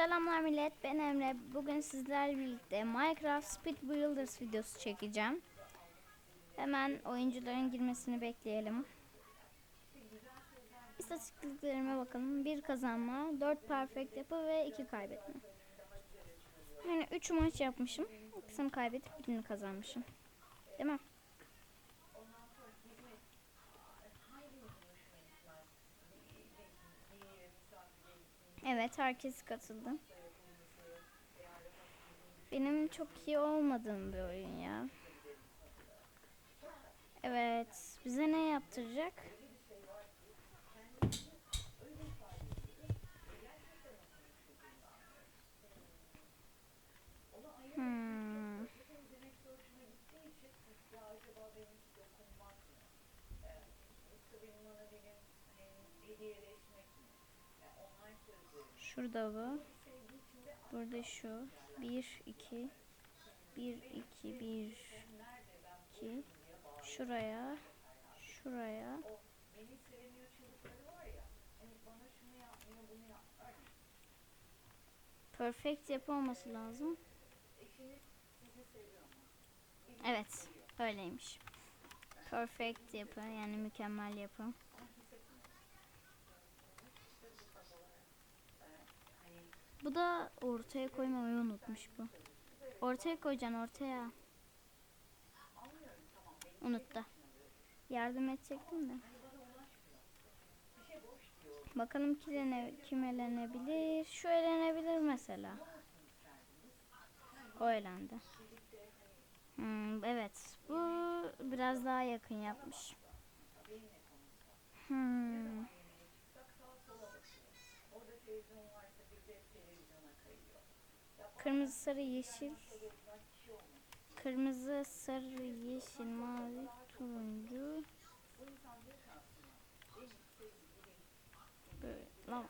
Selamlar millet ben Emre. Bugün sizlerle birlikte Minecraft Speed Builders videosu çekeceğim. Hemen oyuncuların girmesini bekleyelim. İstatistiklerime bakalım. 1 kazanma, 4 perfect yapı ve 2 kaybetme. Yani 3 maç yapmışım. İkisini kaybedip birini kazanmışım. Değil mi? Evet herkes katıldı. Benim çok iyi olmadığım bir oyun ya. Evet bize ne yaptıracak? Şurada bu. Burada şu. 1 2 1 2 1 2 Şuraya. Şuraya. Perfect yapı olması lazım. Evet, öyleymiş. Perfect yapı yani mükemmel yapı. Bu da ortaya koymayı unutmuş bu. Ortaya koyacaksın ortaya. Unuttu. Yardım edecektim de. Bakalım kim, elene, kim elenebilir. Şu elenebilir mesela. O elendi. Hmm, evet. Bu biraz daha yakın yapmış. Hmm. Kırmızı, sarı, yeşil. Kırmızı, sarı, yeşil, mavi, turuncu. Böyle. Lan.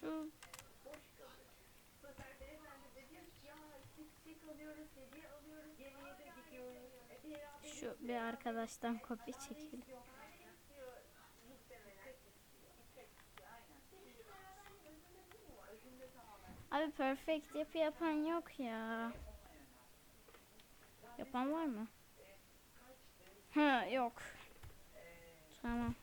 Şu şu bir arkadaştan kopya çekelim. Abi perfect yapı yapan yok ya. Yapan var mı? Ha yok. Tamam.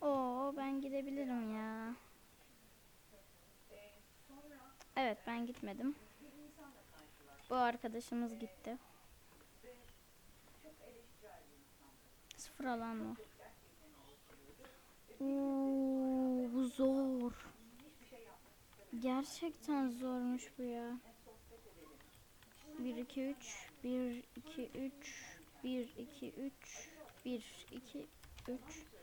Oo ben gidebilirim ya. Evet ben gitmedim. Bu arkadaşımız gitti. Sıfır alan mı? Oo, bu zor. Gerçekten zormuş bu ya. 1 2 3 1 2 3 1 2 3 1 2 3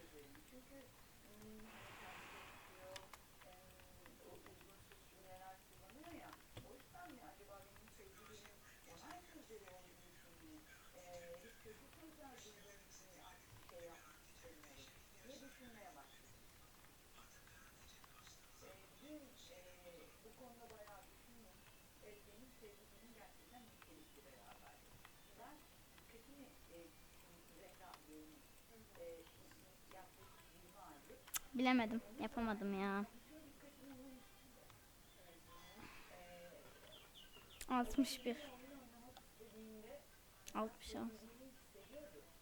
Bilemedim. Yapamadım ya. 61 66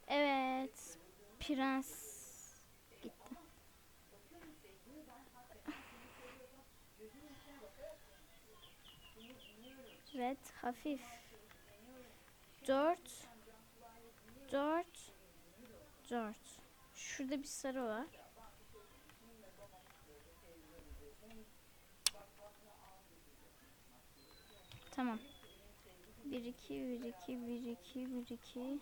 Evet. Prens gitti. Red hafif. 4 4 4 Şurada bir sarı var. Tamam. 1 2 1 2 1 2 1 2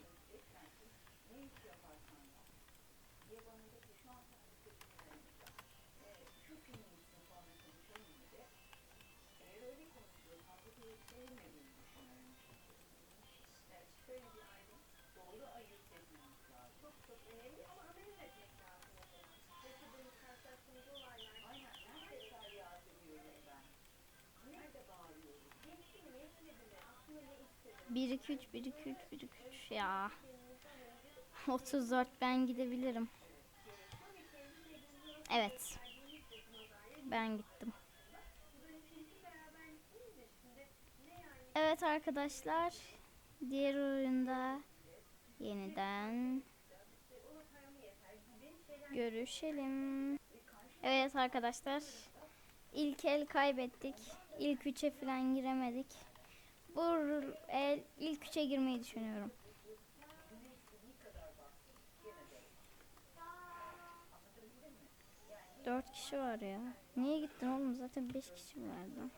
1 2 3 1 2 3 1 2 3 ya. 34 ben gidebilirim. Evet. Ben gittim. Evet arkadaşlar. Diğer oyunda yeniden görüşelim. Evet arkadaşlar. İlk el kaybettik. İlk üçe falan giremedik. Bu el ilk üçe girmeyi düşünüyorum. Dört kişi var ya. Niye gittin oğlum? Zaten beş kişi vardı.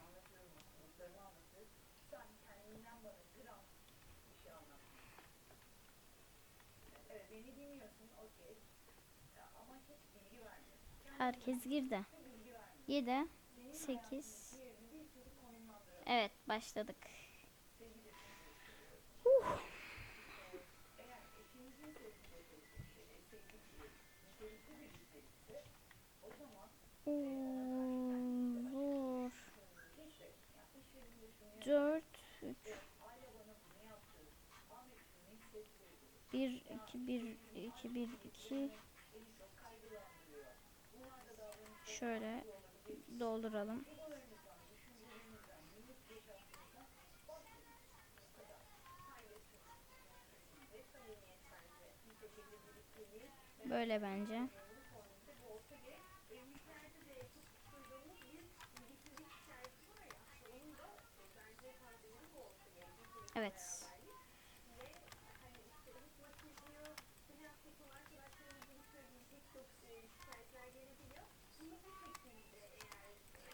Herkes girdi. 7 8 Evet başladık. Zor. 4 3 1 2 1 2 1 2 Şöyle dolduralım. Böyle bence. Evet.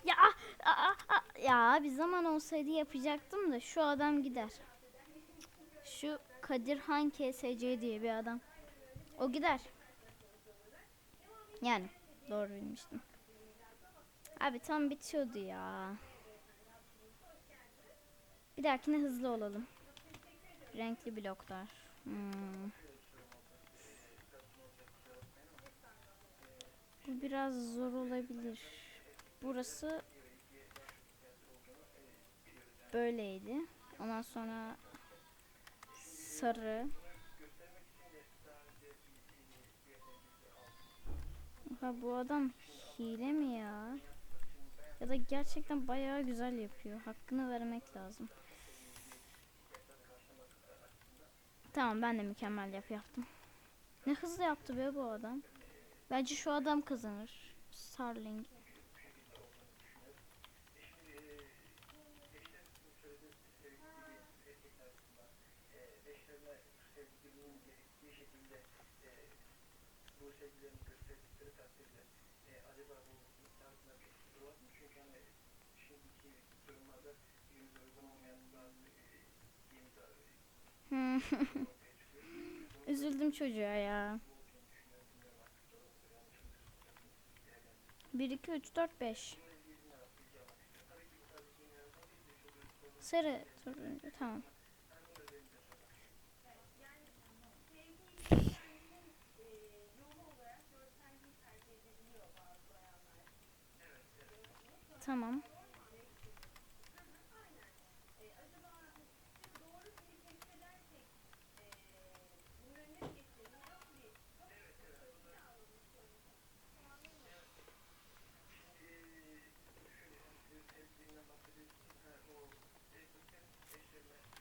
Ya aa, aa, aa, ya bir zaman olsaydı yapacaktım da şu adam gider. Şu Kadirhan KSC diye bir adam. O gider. Yani doğru bilmiştim. Abi tam bitiyordu ya. Bir dahakine hızlı olalım. Renkli bloklar. Hmm. Bu biraz zor olabilir. Burası böyleydi. Ondan sonra sarı. Ha bu adam hile mi ya? Ya da gerçekten bayağı güzel yapıyor. Hakkını vermek lazım. Tamam ben de mükemmel yap yaptım. Ne hızlı yaptı be bu adam. Bence şu adam kazanır. Starling. Hmm. Üzüldüm çocuğa ya. 1 2 3 4 5 Sarı turuncu. Tamam.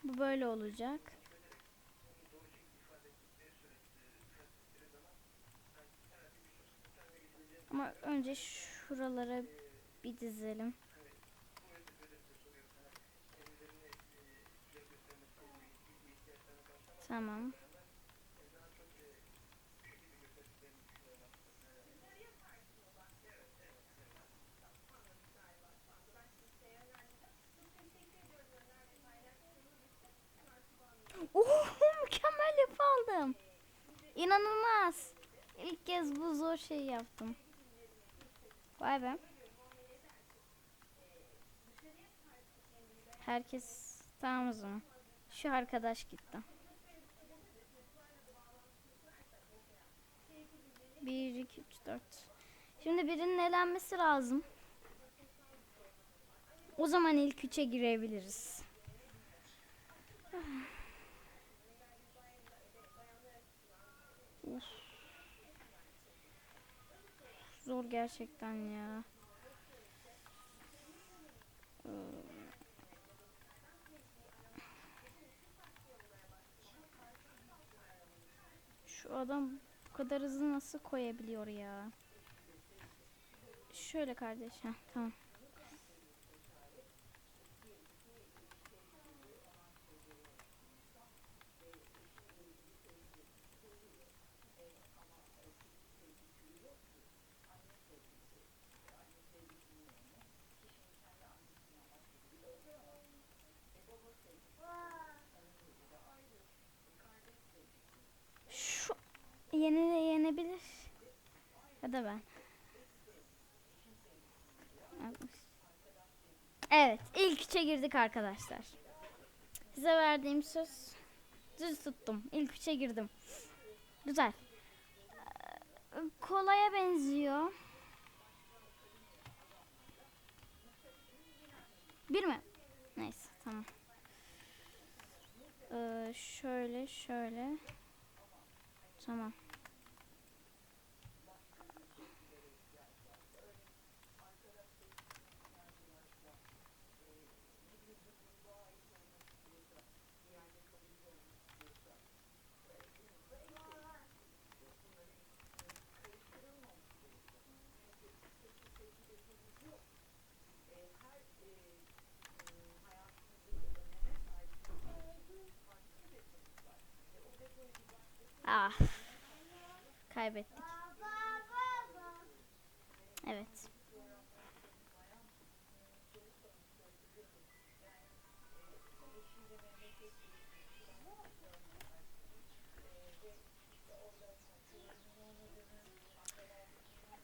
Bu böyle olacak. Ama önce şuralara bir dizelim. Tamam. Oh, mükemmel yap aldım. İnanılmaz. İlk kez bu zor şeyi yaptım. Vay be. Herkes tamam o zaman. Şu arkadaş gitti. Bir, iki, üç, dört. Şimdi birinin elenmesi lazım. O zaman ilk üçe girebiliriz. Uf. Zor gerçekten ya. Ee, Şu adam bu kadar hızlı nasıl koyabiliyor ya? Şöyle kardeş. Heh, tamam. Şu yeni yenebilir. Ya da ben. Evet, ilk üçe girdik arkadaşlar. Size verdiğim söz düz tuttum. İlk üçe girdim. Güzel. Kolaya benziyor. Bir mi? Neyse, tamam. Ee, şöyle, şöyle. Tamam. Kaybettik. Evet.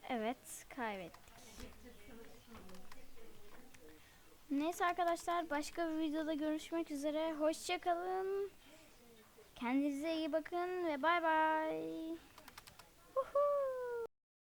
Evet, kaybettik. Neyse arkadaşlar, başka bir videoda görüşmek üzere. Hoşçakalın. Kendinize iyi bakın ve bay bay. Woohoo.